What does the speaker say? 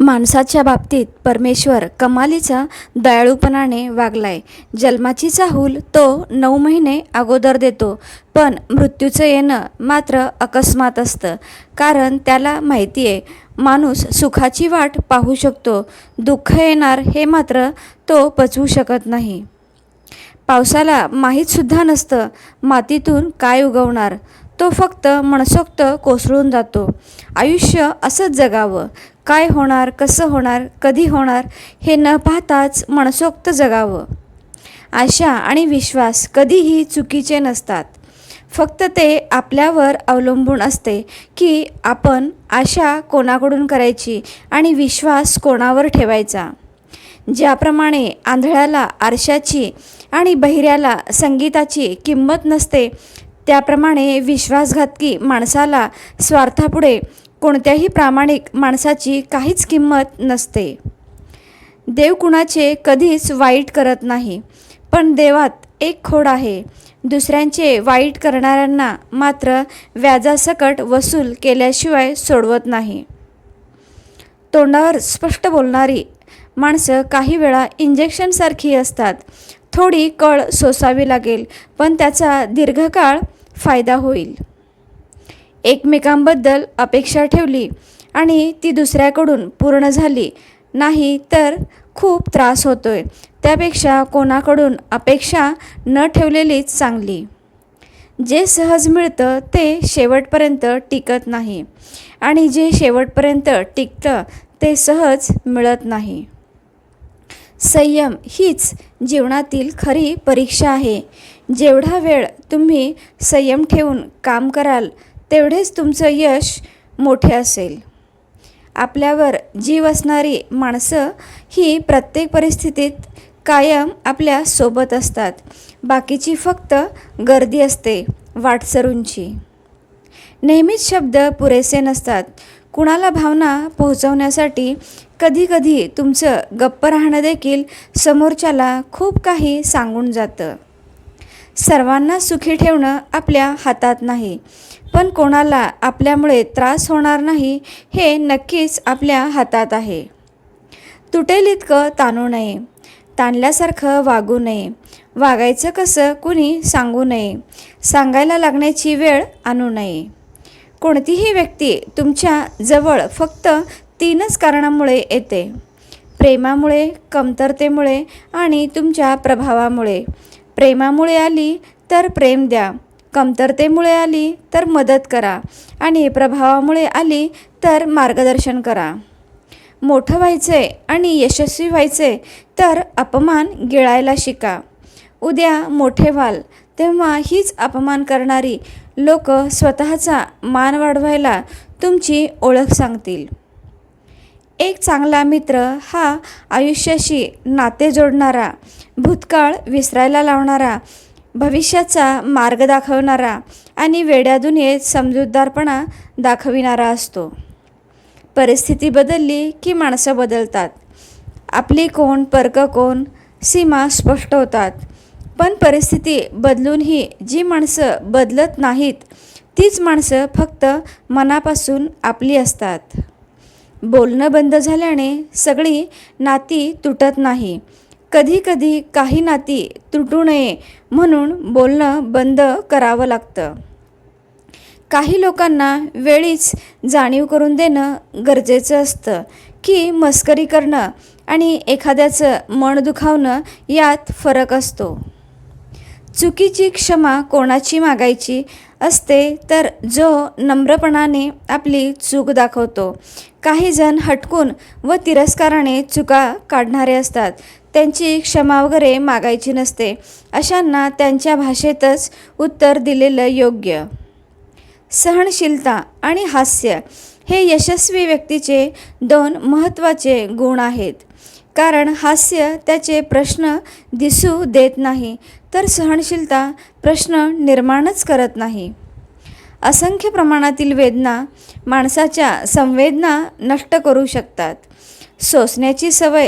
माणसाच्या बाबतीत परमेश्वर कमालीचा दयाळूपणाने वागलाय. जन्माची चाहूल तो नऊ महिने अगोदर देतो पण मृत्यूचं येणं मात्र अकस्मात असतं कारण त्याला माहिती आहे माणूस सुखाची वाट पाहू शकतो दुःख येणार हे मात्र तो पचवू शकत नाही. पावसाला माहीतसुद्धा नसतं मातीतून काय उगवणार तो फक्त मनसोक्त कोसळून जातो. आयुष्य असंच जगावं काय होणार कसं होणार कधी होणार हे न पाहताच मनसोक्त जगावं. आशा आणि विश्वास कधीही चुकीचे नसतात. फक्त ते आपल्यावर अवलंबून असते की आपण आशा कोणाकडून करायची आणि विश्वास कोणावर ठेवायचा. ज्याप्रमाणे आंधळ्याला आरशाची आणि बहिऱ्याला संगीताची किंमत नसते त्याप्रमाणे विश्वासघातकी माणसाला स्वार्थापुढे कोणत्याही प्रामाणिक माणसाची काहीच किंमत नसते. देव कुणाचे कधीच वाईट करत नाही पण देवात एक खोड आहे. दुसऱ्यांचे वाईट करणाऱ्यांना मात्र व्याजासकट वसूल केल्याशिवाय सोडवत नाही. तोंडावर स्पष्ट बोलणारी माणसं काही वेळा इंजेक्शनसारखी असतात. थोडी कळ सोसावी लागेल पण त्याचा दीर्घकाळ फायदा होईल. एकमेकांबद्दल अपेक्षा ठेवली आणि ती दुसऱ्याकडून पूर्ण झाली. नाही तर खूप त्रास होतोय. त्यापेक्षा कोणाकडून अपेक्षा न ठेवलेलीच चांगली. जे सहज मिळतं ते शेवटपर्यंत टिकत नाही. आणि जे शेवटपर्यंत टिकतं ते सहज मिळत नाही. संयम हीच जीवनातील खरी परीक्षा आहे. जेवढा वेळ तुम्ही संयम ठेवून काम कराल तेवढेच तुमचं यश मोठे असेल. आपल्यावर जीव असणारी माणसं ही प्रत्येक परिस्थितीत कायम आपल्यासोबत असतात. बाकीची फक्त गर्दी असते वाटसरूंची. नेहमीच शब्द पुरेसे नसतात. कुणाला भावना पोहोचवण्यासाठी कधीकधी तुमचं गप्प राहणं देखील समोरच्याला खूप काही सांगून जातं. सर्वांना सुखी ठेवणं आपल्या हातात नाही. पण कोणाला आपल्यामुळे त्रास होणार नाही हे नक्कीच आपल्या हातात आहे. तुटेल इतकं ताणू नये. ताणल्यासारखं वागू नये. वागायचं कसं कुणी सांगू नये. सांगायला लागण्याची वेळ आणू नये. कोणतीही व्यक्ती तुमच्या जवळ फक्त तीनच कारणामुळे येते. प्रेमामुळे कमतरतेमुळे आणि तुमच्या प्रभावामुळे. प्रेमामुळे आली तर प्रेम द्या. कमतरतेमुळे आली तर मदत करा. आणि प्रभावामुळे आली तर मार्गदर्शन करा. मोठं व्हायचे आणि यशस्वी व्हायचे तर अपमान गिळायला शिका. उद्या मोठे व्हाल तेव्हा हीच अपमान करणारी लोक स्वतःचा मान वाढवायला तुमची ओळख सांगतील. एक चांगला मित्र हा आयुष्याशी नाते जोडणारा भूतकाळ विसरायला लावणारा भविष्याचा मार्ग दाखवणारा आणि वेड्या दुनियेत समजूतदारपणा दाखविणारा असतो. परिस्थिती बदलली की माणसं बदलतात. आपली कोण परक कोण सीमा स्पष्ट होतात. पण परिस्थिती बदलूनही जी माणसं बदलत नाहीत तीच माणसं फक्त मनापासून आपली असतात. बोलणं बंद झाल्याने सगळी नाती तुटत नाही. कधीकधी काही नाती तुटू नये म्हणून बोलणं बंद करावं लागतं. काही लोकांना वेळीच जाणीव करून देणं गरजेचं असतं की मस्करी करणं आणि एखाद्याचं मन दुखावणं यात फरक असतो. चुकीची क्षमा कोणाची मागायची असते तर जो नम्रपणाने आपली चूक दाखवतो. काही जण हटकून व तिरस्काराने चुका काढणारे असतात. त्यांची क्षमा वगैरे मागायची नसते. अशांना त्यांच्या भाषेतच उत्तर दिलेलं योग्य. सहनशीलता आणि हास्य हे यशस्वी व्यक्तीचे दोन महत्त्वाचे गुण आहेत. कारण हास्य त्याचे प्रश्न दिसू देत नाही तर सहनशीलता प्रश्न निर्माणच करत नाही. असंख्य प्रमाणातील वेदना माणसाच्या संवेदना नष्ट करू शकतात. सोसण्याची सवय